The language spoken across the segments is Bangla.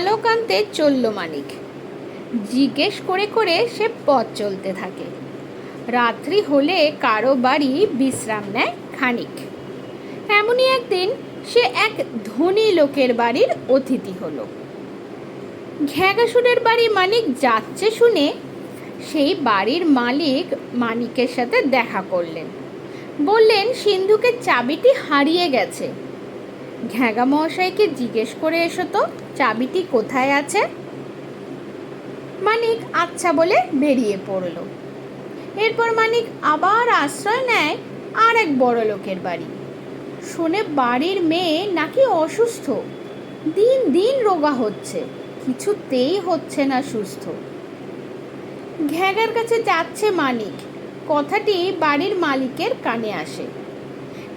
পালক আনতে চলল মানিক। জিজ্ঞেস করে করে সে পথ চলতে থাকে। রাত্রি হলে কারও বাড়ি বিশ্রাম নেয় খানিক। এমনই একদিন সে এক ধনী লোকের বাড়ির অতিথি হলো। ঘ্যাগাসুরের বাড়ি মানিক যাচ্ছে শুনে সেই বাড়ির মালিক মানিকের সাথে দেখা করলেন। বললেন সিন্ধুকের চাবিটি হারিয়ে গেছে। ঘ্যাগা মহাশয়কে জিজ্ঞেস করে এসো তো, চাবিটি কোথায় আছে? মানিক আচ্ছা বলে বেরিয়ে পড়ল। এরপর মানিক আবার আশ্রয় নেয় আর এক বড় লোকের বাড়ি। শুনে বাড়ির মেয়ে নাকি অসুস্থ। দিন দিন রোগা হচ্ছে, কিছুতেই হচ্ছে না সুস্থ। ঘ্যাগার কাছে যাচ্ছে মানিক। কথাটি বাড়ির মালিকের কানে আসে।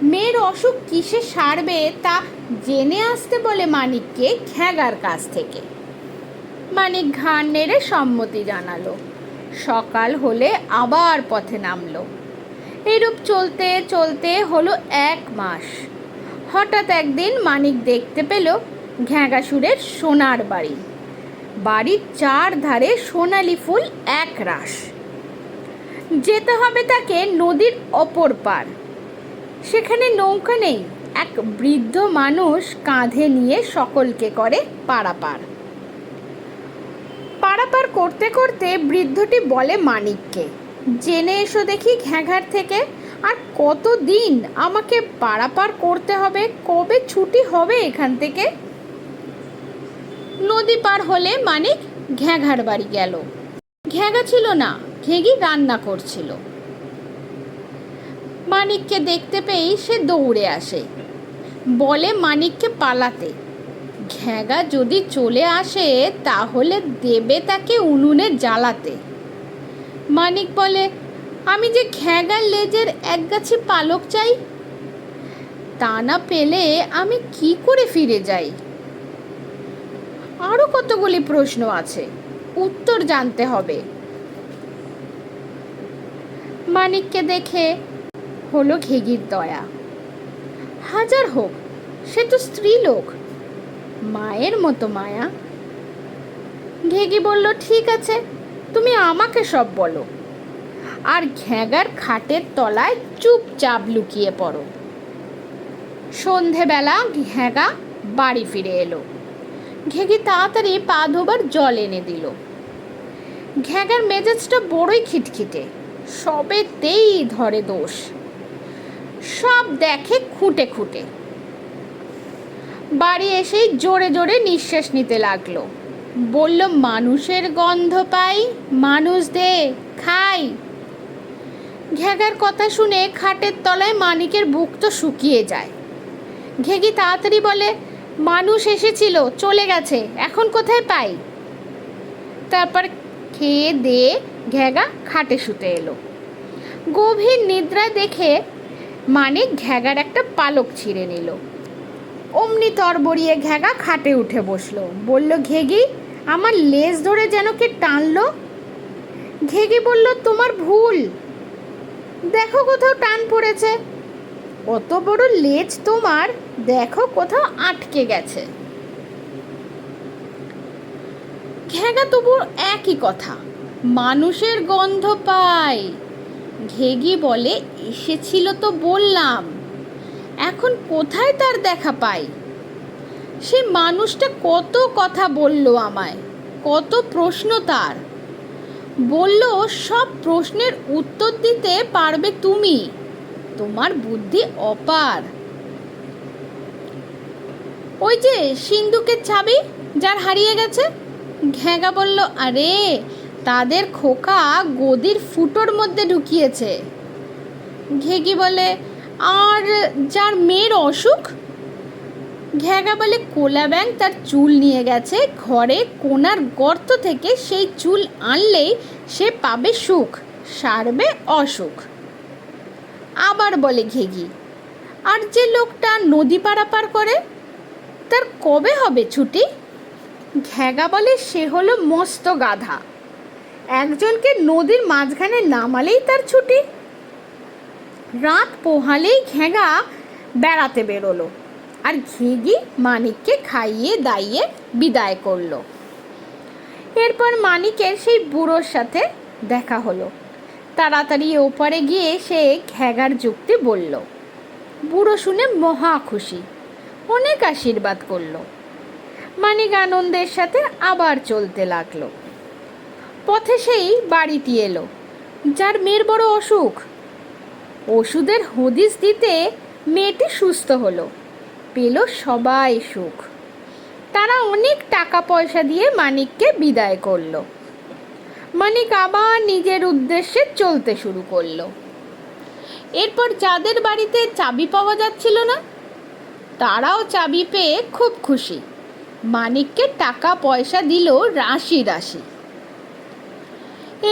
মেয়ের অসুখ কিসে সারবে তা জেনে আসতে বলে মানিককে ঘ্যাগার কাছ থেকে। মানিক ঘাড় নেড়ে সম্মতি জানালো। সকাল হলে আবার পথে নামলো। এরূপ চলতে চলতে হলো এক মাস। হঠাৎ একদিন মানিক দেখতে পেল ঘ্যাগাসুরের সোনার বাড়ি। বাড়ির চার ধারে সোনালি ফুল এক রাস যেতে হবে তাকে নদীর অপর পার। সেখানে নৌকা নেই। এক বৃদ্ধ মানুষ কাঁধে নিয়ে সকলকে করে পারাপার। পারাপার করতে করতে বৃদ্ধটি বলে মানিককে, জেনে এসো দেখি ঘ্যাঘাট থেকে, আর কত দিন আমাকে পারাপার করতে হবে? কবে ছুটি হবে এখান থেকে? নদী পার হলে মানিক ঘ্যাঘার বাড়ি গেল। ঘ্যাঘা ছিল না ঘেগি রান্না করছিল। মানিককে দেখতে পেয়েই সে দৌড়ে আসে। বলে মানিককে পালাতে। ঘ্যাগা যদি চলে আসে, তাহলে দেবে তাকে উনুনে জ্বালাতে। মানিক বলে, আমি যে ঘ্যাগার লেজের একগাছি পালক চাই, তা না পেলে আমি কি করে ফিরে যাই? আরও কতগুলি প্রশ্ন আছে। উত্তর জানতে হবে। মানিককে দেখে হলো ঘেগির দয়া। হাজার হোক, সে তো স্ত্রী লোক মায়ের মতো মায়া। ঘেগি বলল, ঠিক আছে, তুমি আমাকে সব বলো। আর ঘ্যাগার খাটের তলায় চুপচাপ লুকিয়ে পড়ো। সন্ধেবেলা ঘ্যাগা বাড়ি ফিরে এলো। ঘেগি তাড়াতাড়ি পা ধোবার জল এনে দিল। ঘ্যাগার মেজাজটা বড়ই খিটখিটে, সবেতেই ধরে দোষ। সব দেখে খুঁটে খুঁটে। বাড়ি এসেই জোরে জোরে নিঃশ্বাস নিতে লাগল। বলল, মানুষের গন্ধ পাই, মানুষ দে, খাই। ঘ্যাগার কথা শুনে খাটের তলায় মানিকের বুক তো শুকিয়ে যায়। ঘেগি তাড়াতাড়ি বলে, মানুষ এসেছিল, চলে গেছে, এখন কোথায় পাই? তারপর খেয়ে দিয়ে ঘ্যাগা খাটে শুতে এলো। গভীর নিদ্রা দেখে মানিক ঘ্যাগার একটা পালক ছিঁড়ে নিল। অমনি তরবরিয়ে ঘ্যাগা খাটে উঠে বসল। বলল, ঘেগি, আমার লেজ ধরে যেন কে টানলো? ঘেগি বলল, তোমার ভুল। দেখো কোথাও টান পড়েছে। অত বড় লেজ তোমার, দেখো কোথাও আটকে গেছে। ঘ্যাগা তবু একই কথা, মানুষের গন্ধ পাই ঘেগি বলে, এসেছিল তো বললাম। এখন কোথায় তার দেখা পাই? সে মানুষটা কত কথা বলল আমায়, কত প্রশ্ন তার। বলল, সব প্রশ্নের উত্তর দিতে পারবে তুমি। তোমার বুদ্ধি অপার। ওই যে সিন্ধুকের চাবি, যার হারিয়ে গেছে? ঘ্যাগা বলল, আরে তাদের খোকা গদির ফুটোর মধ্যে ঢুকিয়েছে। ঘেগি বলে, আর যার মেয়ের অসুখ? ঘ্যাগা বলে, কোলা ব্যাং তার চুল নিয়ে গেছে। ঘরে কোনার গর্ত থেকে সেই চুল আনলেই সে পাবে সুখ, সারবে অসুখ। আবার বলে ঘেগি, আর যে লোকটা নদী পারাপার করে, তার কবে হবে ছুটি? ঘ্যাগা বলে, সে হলো মস্ত গাধা। একজনকে নদীর মাঝখানে নামালেই তার ছুটি। রাত পোহালেই ঘ্যাগা বেড়াতে বেরোলো আর ঘেগি মানিককে খাইয়ে দাইয়ে বিদায় করল। এরপর মানিকের সেই বুড়োর সাথে দেখা হলো। তাড়াতাড়ি ওপারে গিয়ে সে ঘ্যাগার যুক্তি বলল, বুড়ো শুনে মহা খুশি, অনেক আশীর্বাদ করল। মানিক আনন্দের সাথে আবার চলতে লাগল। পথে সেই বাড়িটি এলো, যার মেয়ের বড় অসুখ। ওষুধের হদিস দিতে মেয়েটি সুস্থ হলো, পেল সবাই সুখ। তারা অনেক টাকা পয়সা দিয়ে মানিককে বিদায় করল। মানিক আবার নিজের উদ্দেশ্যে চলতে শুরু করল। এরপর যাদের বাড়িতে চাবি পাওয়া যাচ্ছিল না, তারাও চাবি পেয়ে খুব খুশি। মানিককে টাকা পয়সা দিল রাশি রাশি।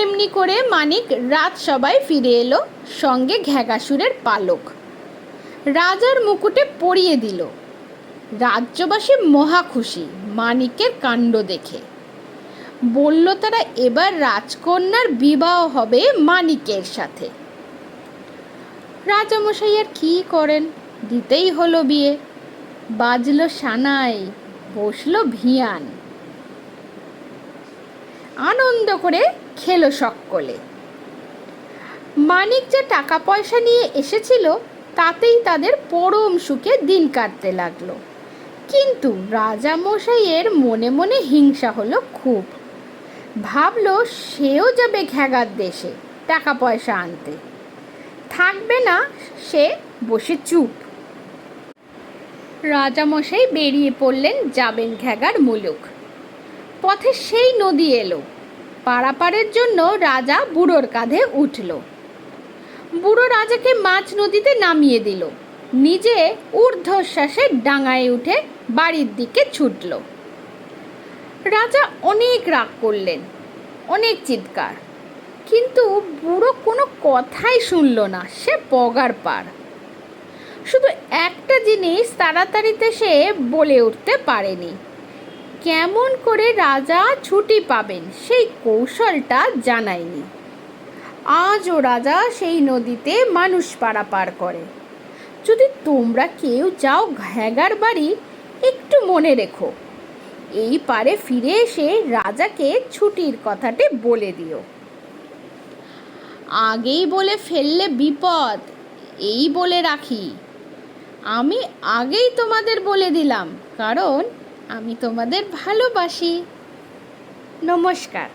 এমনি করে মানিক রাত সবাই ফিরে এলো, সঙ্গে ঘ্যাগাসুরের পালক। রাজার মুকুটে পরিয়ে দিল। রাজ্যবাসী মহা খুশি মানিকের কাণ্ড দেখে। বলল, তারা এবার রাজকন্যার বিবাহ হবে মানিকের সাথে। রাজামশাই আর কী করেন? দিতেই হলো বিয়ে। বাজলো সানাই, বসল ভিয়ান। আনন্দ করে খেলো সকলে। মানিক যে টাকা পয়সা নিয়ে এসেছিল, তাতেই তাদের পরম সুখে দিন কাটতে লাগল। কিন্তু রাজামশাইয়ের মনে মনে হিংসা হলো খুব। ভাবলো সেও যাবে ঘ্যাগার দেশে টাকা পয়সা আনতে। থাকবে না, সে বসে চুপ। রাজামশাই বেরিয়ে পড়লেন যাবেন ঘ্যাগার মুলুক। পথে সেই নদী এলো। পারাপারের জন্য রাজা বুড়োর কাঁধে উঠল। বুড়ো রাজাকে মাছ নদীতে নামিয়ে দিল। নিজে ঊর্ধ্বশ্বাসে ডাঙায় উঠে বাড়ির দিকে ছুটল। রাজা অনেক রাগ করলেন, অনেক চিৎকার। কিন্তু বুড়ো কোনো কথাই শুনল না, সে পগার পার। শুধু একটা জিনিস তাড়াতাড়িতে সে বলে উঠতে পারেনি। কেমন করে রাজা ছুটি পাবেন সেই কৌশলটা জানায়নি। আজও রাজা সেই নদীতে মানুষ পারাপার করে। যদি তোমরা কেউ যাও ঘ্যাগার বাড়ি, একটু মনে রেখো। এই পারে ফিরে এসে রাজাকে ছুটির কথাটি বলে দিও। আগেই বলে ফেললে বিপদ, এই বলে রাখি। আমি আগেই তোমাদের বলে দিলাম, কারণ আমি তোমাদের ভালোবাসি। নমস্কার।